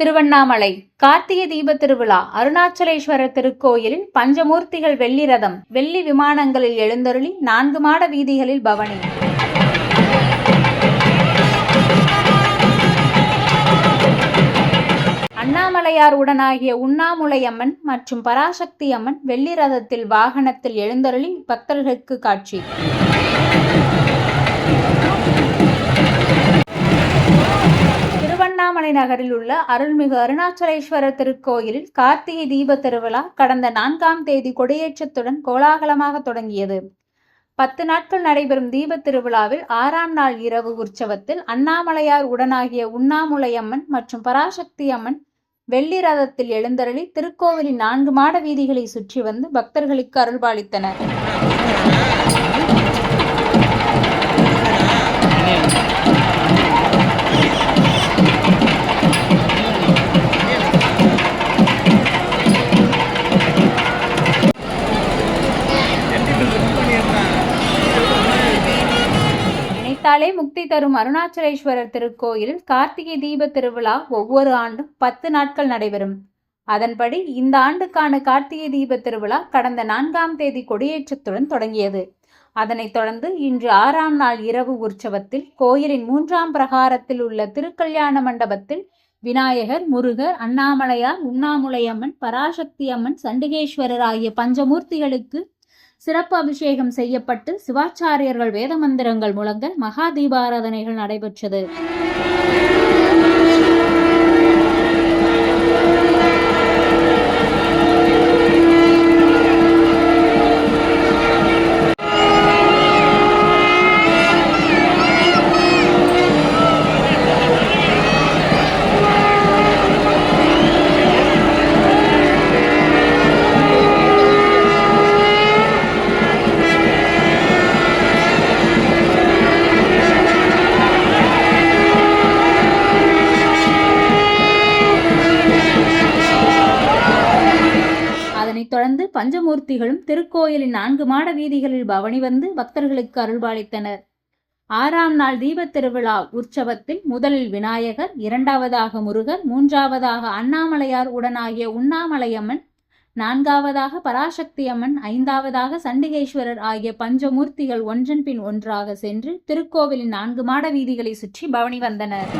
திருவண்ணாமலை கார்த்திகை தீப திருவிழா அருணாச்சலேஸ்வரர் திருக்கோயிலில் பஞ்சமூர்த்திகள் வெள்ளி ரதம் வெள்ளி விமானங்களில் எழுந்தருளி நான்கு மாட வீதிகளில் பவனி. அண்ணாமலையார் உடனாகிய உண்ணாமுலையம்மன் மற்றும் பராசக்தி அம்மன் வெள்ளி ரதத்தில் வாகனத்தில் எழுந்தருளி பக்தர்களுக்கு காட்சி. திருவண்ணாமலை நகரில் உள்ள அருள்மிகு அருணாச்சலேஸ்வரர் திருக்கோயிலில் கார்த்திகை தீப திருவிழா கடந்த நான்காம் தேதி கொடியேற்றத்துடன் கோலாகலமாக தொடங்கியது. பத்து நாட்கள் நடைபெறும் தீப திருவிழாவில் ஆறாம் நாள் இரவு உற்சவத்தில் அண்ணாமலையார் உடனாகிய உண்ணாமுலையம்மன் மற்றும் பராசக்தி அம்மன் வெள்ளி ரதத்தில் எழுந்தருளி திருக்கோவிலின் நான்கு மாட வீதிகளை சுற்றி வந்து பக்தர்களுக்கு அருள்பாலித்தனர். நினைத்தாலே முக்தி தரும் அருணாச்சலேஸ்வரர் திருக்கோயிலில் கார்த்திகை தீப திருவிழா ஒவ்வொரு ஆண்டும் பத்து நாட்கள் நடைபெறும். அதன்படி இந்த ஆண்டுக்கான கார்த்திகை தீப திருவிழா கடந்த நான்காம் தேதி கொடியேற்றத்துடன் தொடங்கியது. அதனைத் தொடர்ந்து இன்று ஆறாம் நாள் இரவு உற்சவத்தில் கோயிலின் மூன்றாம் பிரகாரத்தில் உள்ள திருக்கல்யாண மண்டபத்தில் விநாயகர் முருகர் அண்ணாமலையார் உண்ணாமுலையம்மன் பராசக்தி அம்மன் சண்டிகேஸ்வரர் ஆகிய பஞ்சமூர்த்திகளுக்கு சிறப்பு அபிஷேகம் செய்யப்பட்டு சிவாச்சாரியர்கள் வேத மந்திரங்கள் முழங்க மகா தீபாராதனைகள் நடைபெற்றது. தொடர்ந்து பஞ்சமூர்த்திகளும் திருக்கோயிலின் நான்கு மாட வீதிகளில் பவனி வந்து பக்தர்களுக்கு அருள்பாலித்தனர். ஆறாம் நாள் தீபத் திருவிழா உற்சவத்தில் முதலில் விநாயகர் இரண்டாவதாக முருகர் மூன்றாவதாக அண்ணாமலையார் உடனாகிய உண்ணாமலையம்மன் நான்காவதாக பராசக்தி அம்மன் ஐந்தாவதாக சண்டிகேஸ்வரர் ஆகிய பஞ்சமூர்த்திகள் ஒன்றன் பின் ஒன்றாக சென்று திருக்கோவிலின் நான்கு மாட வீதிகளை சுற்றி பவனி வந்தனர்.